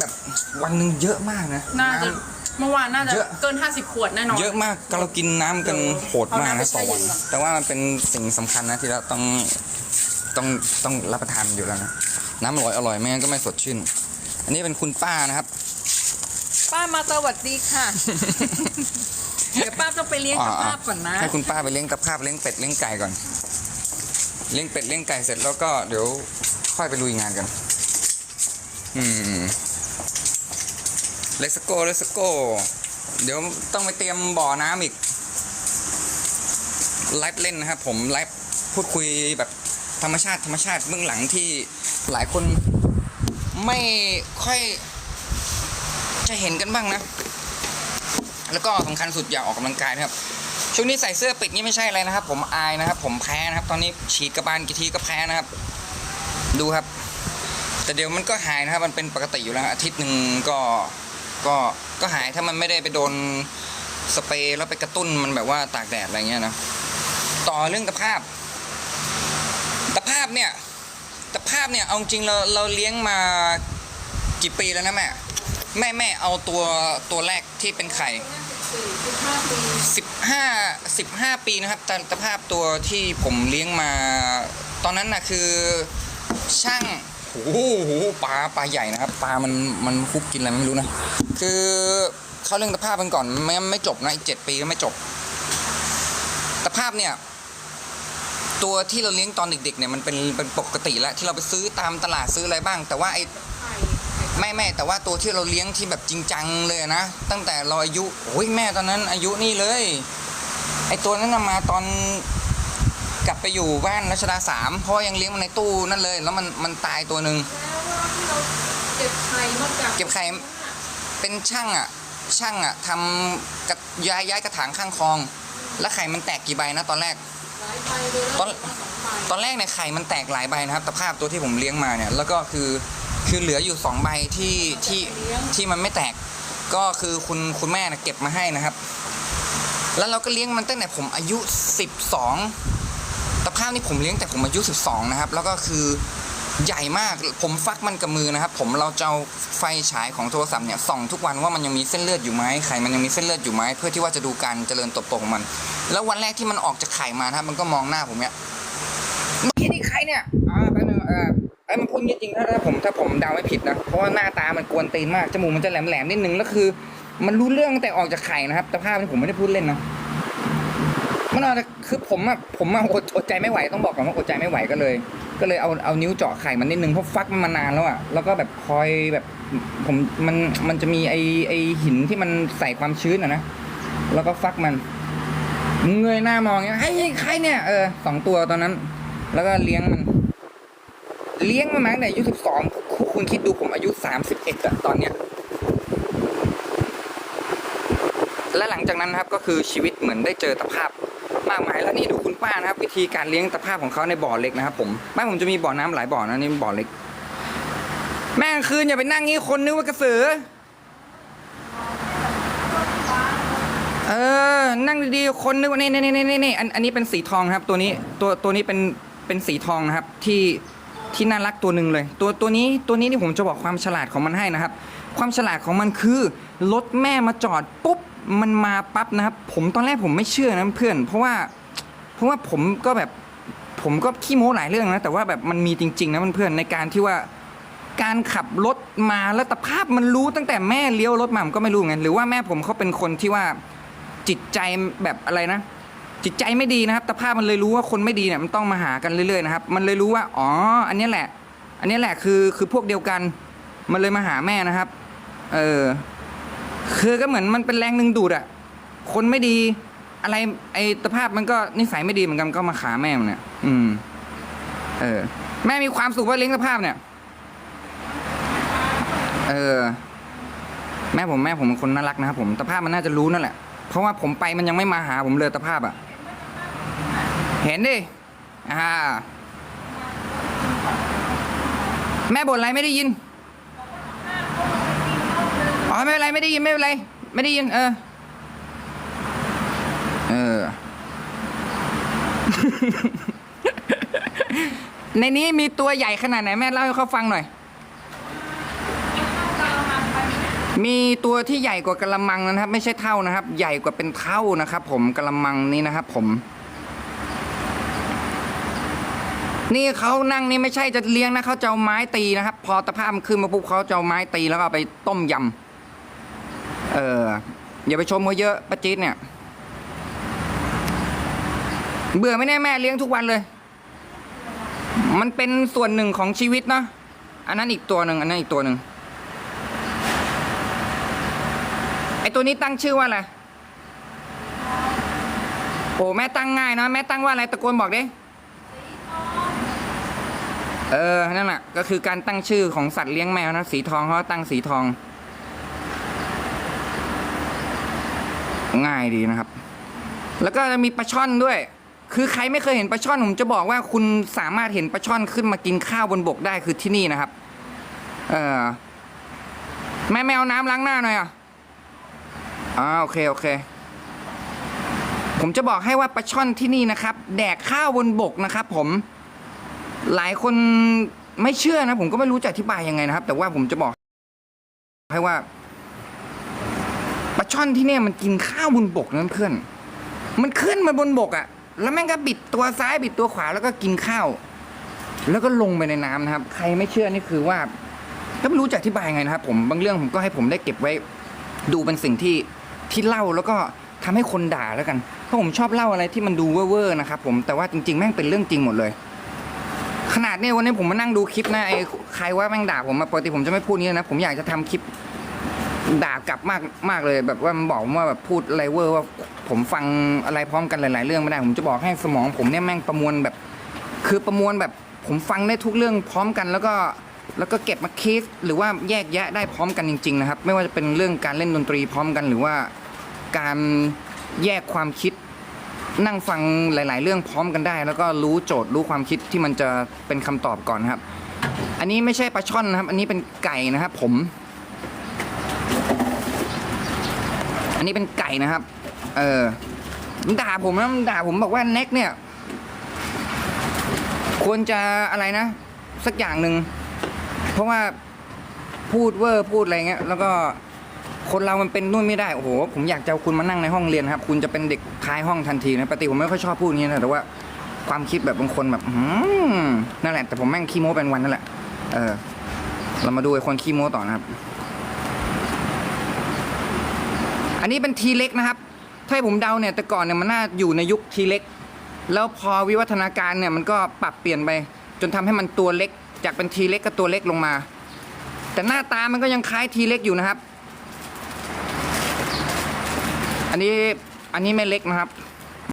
แบบวันหนึ่งเยอะมากนะน่าจะน้เมื่อวานน่าจะเยอะ เกิน 50 ขวดแน่นอนำเยอะมากก็เรากินน้ำกันโหดมากเอาน้ำไปนะต่อวันแช่เย็นก่อน แต่ว่ามันเป็นสิ่งสำคัญนะที่เราต้องต้องต้องรับประทานอยู่แล้วนะน้ำอร่อยอร่อยไม่งั้นก็ไม่สดชื่น อันนี้เป็นคุณป้านะครับ ป้ามาสวัสดีค่ะ เดี๋ยวป้าต้องไปเลี้ยงตะภาพก่อนนะ ให้คุณป้าไปเลี้ยงตะภาพเลี้ยงเป็ดเลี้ยงไก่ก่อน เลี้ยงเป็ดเลี้ยงไก่เสร็จแล้วก็เดี๋ยวค่อยไปลุยงานกัน อืม let's go let's go เดี๋ยวต้องไปเตรียมบ่อน้ำอีกไลฟ์เล่นนะครับผมไลฟ์พูดคุยแบบธรรมชาติธรรมชาติเบื้องหลังที่หลายคนไม่ค่อยจะเห็นกันบ้างนะ แล้วก็สำคัญสุดอย่าออกกำลังกายนะครับช่วงนี้ใส่เสื้อปิดนี่ไม่ใช่อะไรนะครับ ผมอายนะครับ ผมแพ้นะครับ ตอนนี้ฉีดกระบาลกี่ทีก็แพ้นะครับ ดูครับ แต่เดี๋ยวมันก็หายนะครับ มันเป็นปกติอยู่แล้วอาทิตย์หนึ่งก็ ก็ก็หายถ้ามันไม่ได้ไปโดนสเปรย์แล้วไปกระตุ้นมันแบบว่าตากแดดอะไรเงี้ยนะต่อเรื่องตะภาพตะภาพเนี่ยตะภาพเนี่ยเอาจริงเราเราเลี้ยงมากี่ปีแล้วนะแม่แม่แม่เอาตัวตัวแรกที่เป็นไข่สิบห้าสิบห้าปีนะครับต่ตภาพตัวที่ผมเลี้ยงมา ตอนนั้นนะคือช่าง โอ้โหปลาปลาใหญ่นะครับ ปลามันมันคุกกินอะไรไม่รู้นะ คือเข้าเรื่องตภาพกันก่อนไม่ไม่จบนะอีกเจ็ดปีก็ไม่จบตภาพเนี่ย ตัวที่เราเลี้ยงตอนเด็กๆเนี่ยมันเป็นเป็นปกติแล้วที่เราไปซื้อตามตลาดซื้ออะไรบ้าง แต่ว่าไอไม่ไม่แต่ว่าตัวที่เราเลี้ยงที่แบบจริงจังเลยนะ ตั้งแต่เราอายุโอ้ยแม่ตอนนั้นอายุนี่เลย ไอตัวนั้นน่ะมาตอน กลับไปอยู่บ้านรัชดาสามเพราะว่ายังเลี้ยงมันในตู้นั่นเลย แล้วมันมันตายตัวหนึ่งเก็บไข่มาจากเก็บไข่เป็นช่างอะช่างอะทำกระย้ายย้ายกระถางข้างคลอง แล้วไข่มันแตกกี่ใบนะตอนแรกหลายใบเลยตอนตอนแรกเนี่ยไข่มันแตกหลายใบนะครับตะภาพตัวที่ผมเลี้ยงมาเนี่ยแล้วก็คือคือเหลืออยู่สองใบที่ที่ที่มันไม่แตกก็คือคุณคุณแม่นะเก็บมาให้นะครับ แล้วเราก็เลี้ยงมันตั้งแต่ผมอายุ 12 ตะภาพนี่ผมเลี้ยงแต่ผมอายุ 12 นะครับ แล้วก็คือใหญ่มากผมฟักมันกับมือนะครับ ผมเราจะเอาไฟฉายของโทรศัพท์เนี่ยส่องทุกวันว่ามันยังมีเส้นเลือดอยู่ไหมไข่มันยังมีเส้นเลือดอยู่ไหมเพื่อที่ว่าจะดูการเจริญเติบโตของมัน แล้ววันแรกที่มันออกจากไข่มานะครับมันก็มองหน้าผมเนี่ยเมื่อกี้นี่ใครเนี่ยอ่าแป๊บนึงเออไอ้ยมันพูดจริงๆถ้าถ้าผมถ้าผมเดาไม่ผิดนะเพราะว่าหน้าตามันกวนตีนมากจมูกมันจะแหลมๆนิดนึงแล้วคือ มันรู้เรื่องตั้งแต่ออกจากไข่นะครับแต่ภาพนี่ผมไม่ได้พูดเล่นนะ มันอาจจะคือผมอะผมอะอดใจไม่ไหวต้องบอกก่อนว่าอดใจไม่ไหวก็เลย ก็เลยเอาเอานิ้วเจาะไข่มันนิดนึงเพราะฟักมันมานานแล้วอะแล้วก็แบบคอยแบบผมมันมันจะมีไอไอหินที่มันใส่ความชื้นอะนะแล้วก็ฟักมันเงยหน้ามองเงี้ยเฮ้ยใครเนี่ยเออสองตัวตอนนั้น แล้วก็เลี้ยงมัน เลี้ยงมันมาตั้งแต่อายุสิบสองคุณคิดดูผมอายุสามสิบเอ็ดอะตอนเนี้ยและหลังจากนั้นครับก็คือชีวิตเหมือนได้เจอตภาพ มากมายแล้วนี่ดูคุณป้านะครับ วิธีการเลี้ยงตะภาพของเขาในบ่อเล็กนะครับผมบ้านผมจะมีบ่อน้ำหลายบ่อนะนี่บ่อเล็ก แม่งคืนอย่าไปนั่งงี้คนนึกว่ากระสือเออ นั่งดีๆ คนนึกว่านี่นี่นี่นี่นี่อันอันนี้เป็นสีทองครับ ตัวนี้ตัวตัวนี้เป็นเป็นสีทองนะครับ ที่ที่น่ารักตัวหนึ่งเลย ตัวตัวนี้ตัวนี้นี่ผมจะบอกความฉลาดของมันให้นะครับ ความฉลาดของมันคือรถแม่มาจอดปุ๊บ มันมาปั๊บนะครับ ผมตอนแรกผมไม่เชื่อนะเพื่อน เพราะว่าเพราะว่าผมก็แบบผมก็ขี้โม้หลายเรื่องนะแต่ว่าแบบมันมีจริง ๆ นะเพื่อนๆในการที่ว่าการขับรถมาแล้วตภาพมันรู้ตั้งแต่แม่เลี้ยวรถมาผมก็ไม่รู้ไงหรือว่าแม่ผมเขาเป็นคนที่ว่าจิตใจแบบอะไรนะ จิตใจไม่ดีนะครับแต่ภาพมันเลยรู้ว่าคนไม่ดีเนี่ยมันต้องมาหากันเรื่อยๆนะครับ มันเลยรู้ว่าอ๋ออันนี้แหละ อันนี้แหละคือคือพวกเดียวกัน มันเลยมาหาแม่นะครับ เออ คือก็เหมือนมันเป็นแรงดึงดูดอะคนไม่ดี อะไร ไอ้ตภาพมันก็นิสัยไม่ดีเหมือนกันก็มาขาแม่มันเนี่ย อืม เออ แม่มีความสุขว่าเลี้ยงตภาพเนี่ย เออ แม่ผมแม่ผมเป็นคนน่ารักนะครับผมตภาพมันน่าจะรู้นั่นแหละ เพราะว่าผมไปมันยังไม่มาหาผมเลยตภาพอะเห็นดิ อ่า แม่บ่นอะไรไม่ได้ยิน อไม่เป็นไรไม่ได้ยินไม่เป็นไร ไม่ได้ยิน เออ เออ ในนี้มีตัวใหญ่ขนาดไหนแม่เล่าให้เขาฟังหน่อย มีตัวที่ใหญ่กว่ากระมังนะครับ ไม่ใช่เท่านะครับ ใหญ่กว่าเป็นเท่านะครับ ผมกระมังนี้นะครับ ผมนี่เขานั่งนี่ไม่ใช่จะเลี้ยงนะเขาจะเอาไม้ตีนะครับ พอตะภาพมันขึ้นมาปุ๊บเขาจะเอาไม้ตีแล้วก็ไปต้มยำ เอออย่าไปชมเขาเยอะป้าจี๊ดเนี่ย เบื่อไม่แน่แม่เลี้ยงทุกวันเลย มันเป็นส่วนหนึ่งของชีวิตเนาะอันนั้นอีกตัวหนึ่งอันนั้นอีกตัวหนึ่งไอตัวนี้ตั้งชื่อว่าอะไรโอ้แม่ตั้งง่ายนะแม่ตั้งว่าอะไรตะโกนบอกดิเออนั่นแหละก็คือการตั้งชื่อของสัตว์เลี้ยงแมวนะสีทองเขาตั้งสีทอง ง่ายดีนะครับ แล้วก็จะมีปลาช่อนด้วย คือใครไม่เคยเห็นปลาช่อนผมจะบอกว่าคุณสามารถเห็นปลาช่อนขึ้นมากินข้าวบนบกได้คือที่นี่นะครับ เออแม่แมวน้ำล้างหน้าหน่อยอะอ่าโอเคโอเค ผมจะบอกให้ว่าปลาช่อนที่นี่นะครับ แดกข้าวบนบกนะครับ ผม หลายคนไม่เชื่อนะ ผมก็ไม่รู้จะอธิบายยังไงนะครับ แต่ว่าผมจะบอกให้ว่า ปลาช่อนที่เนี่ยมันกินข้าวบนบกนั้นเพื่อน มันขึ้นมาบนบกอะ่ะ แล้วแม่งก็บิดตัวซ้ายบิดตัวขวาแล้วก็กินข้าว แล้วก็ลงไปในน้ำนะครับ ใครไม่เชื่อนี่คือว่าก็ไม่รู้จะอธิบายไงนะครับ ผมบางเรื่องผมก็ให้ผมได้เก็บไว้ดูเป็นสิ่งที่ที่เล่าแล้วก็ทำให้คนด่าแล้วกัน เพราะผมชอบเล่าอะไรที่มันดูเว่อร์ๆนะครับผมแต่ว่าจริงๆ แม่งเป็นเรื่องจริงหมดเลย ขนาดเนี่ยวันนี้ผมมานั่งดูคลิปนะไอ้ใครว่าแม่งด่าผมมาปกติผมจะไม่พูดนี้นะผมอยากจะทำคลิป ด่ากลับมากมากเลย แบบว่ามันบอกว่าแบบพูดอะไรเวอร์ว่าผมฟังอะไรพร้อมกันหลาย ๆ เรื่องไม่ได้ ผมจะบอกให้สมองผมเนี่ยแม่งประมวลแบบ คือประมวลแบบผมฟังได้ทุกเรื่องพร้อมกันแล้วก็แล้วก็เก็บมาคิดหรือว่าแยกแยะได้พร้อมกันจริง ๆ นะครับ ไม่ว่าจะเป็นเรื่องการเล่นดนตรีพร้อมกัน หรือว่าการแยกความคิดนั่งฟังหลาย ๆ เรื่องพร้อมกันได้ แล้วก็รู้โจทย์รู้ความคิดที่มันจะเป็นคำตอบก่อนนครับ อันนี้ไม่ใช่ปลาช่อนนะครับ อันนี้เป็นไก่นะครับ ผม อันนี้เป็นไก่นะครับ เออมันด่าผมนะมันด่าผมบอกว่าเน็กเนี่ย ควรจะอะไรนะ สักอย่างหนึ่ง เพราะว่าพูดเวอร์พูดอะไรเงี้ย แล้วก็คนเรามันเป็นนู่นไม่ได้ โอ้โห ผมอยากจะคุณมานั่งในห้องเรียนครับ คุณจะเป็นเด็กท้ายห้องทันทีนะ ปกติผมไม่ค่อยชอบพูดอย่างนี้นะ แต่ว่าความคิดแบบบางคนแบบนั่นแหละ แต่ผมแม่งขี้โม้เป็นวันนั่นแหละ เออ เรามาดูไอ้คนขี้โม้ต่อนะครับ อั นนี้เป็นทีเล็กนะครับ ถ้าผมเดาเนี่ยแต่ก่อนเนี่ยมันน่าอยู่ในยุคทีเล็ก แล้วพอวิวัฒนาการเนี่ยมันก็ปรับเปลี่ยนไป จนทำให้มันตัวเล็ก จากเป็นทีเล็กก็ตัวเล็กลงมา แต่หน้าตามันก็ยังคล้ายทีเล็กอยู่นะครับ อันนี้อันนี้ไม่เล็กนะครับ